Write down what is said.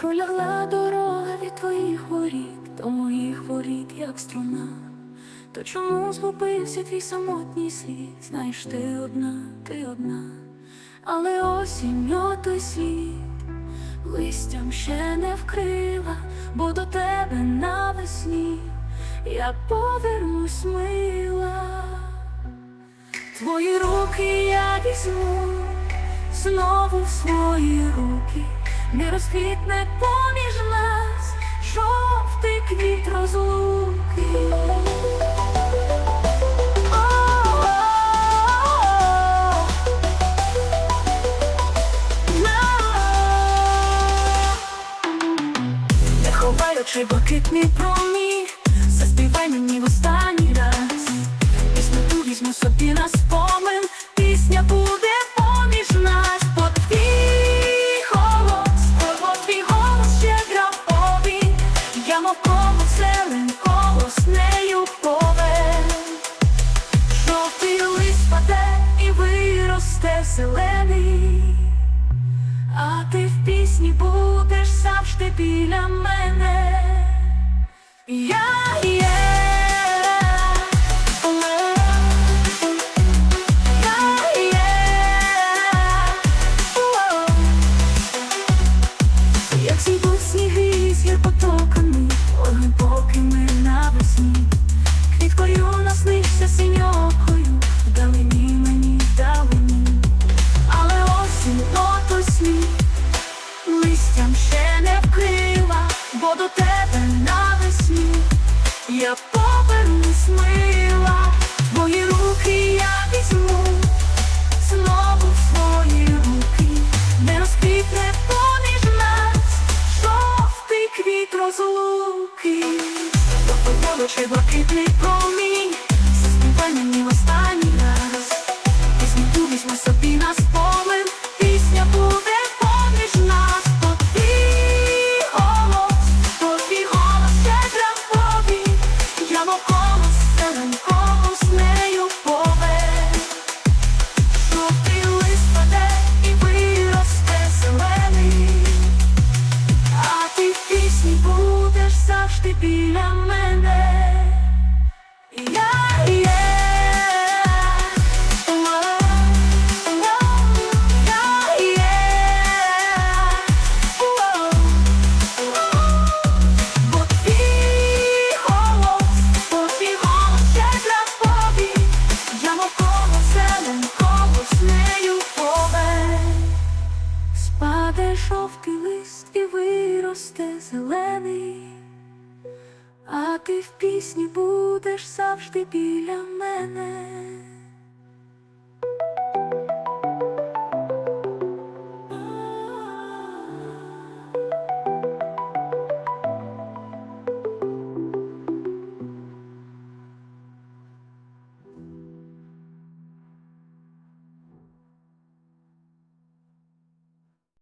Пролягла дорога від твоїх воріт, до моїх воріт, як струна, то чому згубився твій самотній слід? Знаєш, ти одна, ти одна, але осінь о той слід листям ще не вкрила, бо до тебе навесні я повернусь мила. Твої руки я візьму знову в свої руки не розквітне поміж нас жовтий квіт розлуки. Не ховаючи блакитний проміг, зелений. А ти в пісні будеш завжди біля мене. Я повернусь мила, твої руки я візьму. Знову свої руки, не розквітне поміж нас жовтий квіт розлуки, Допомогочи блакитний промінь, я мов колос, з нею поле, Спаде лист і виросте зелений, а ти в пісні будеш завжди біля мене.